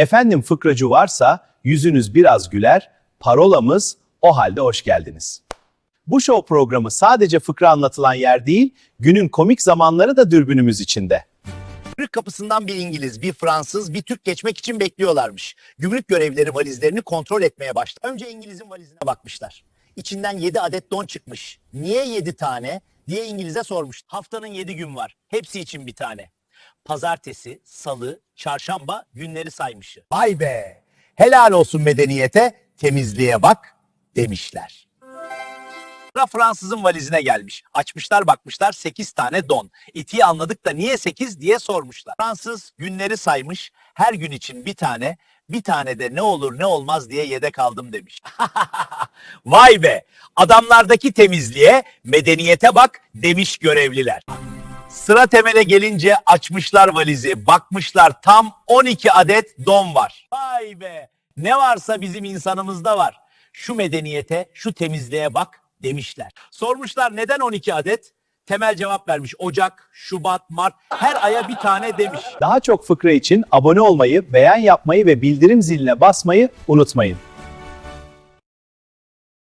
Efendim fıkracı varsa yüzünüz biraz güler, parolamız o halde hoş geldiniz. Bu show programı sadece fıkra anlatılan yer değil, günün komik zamanları da dürbünümüz içinde. Gümrük kapısından bir İngiliz, bir Fransız, bir Türk geçmek için bekliyorlarmış. Gümrük görevlileri valizlerini kontrol etmeye başladı. Önce İngiliz'in valizine bakmışlar. İçinden 7 adet don çıkmış. Niye 7 tane diye İngiliz'e sormuş. Haftanın 7 gün var. Hepsi için bir tane. Pazartesi, salı, çarşamba günleri saymış. Vay be! Helal olsun medeniyete, temizliğe bak demişler. Sıra Fransızın valizine gelmiş. Açmışlar bakmışlar 8 tane don. İtiyi anladık da niye 8 diye sormuşlar. Fransız günleri saymış. Her gün için bir tane, bir tane de ne olur ne olmaz diye yedek aldım demiş. Vay be! Adamlardaki temizliğe, medeniyete bak demiş görevliler. Sıra temele gelince açmışlar valizi. Bakmışlar tam 12 adet don var. Vay be! Ne varsa bizim insanımızda var. Şu medeniyete, şu temizliğe bak demişler. Sormuşlar neden 12 adet? Temel cevap vermiş. Ocak, Şubat, Mart her aya bir tane demiş. Daha çok fıkra için abone olmayı, beğen yapmayı ve bildirim ziline basmayı unutmayın.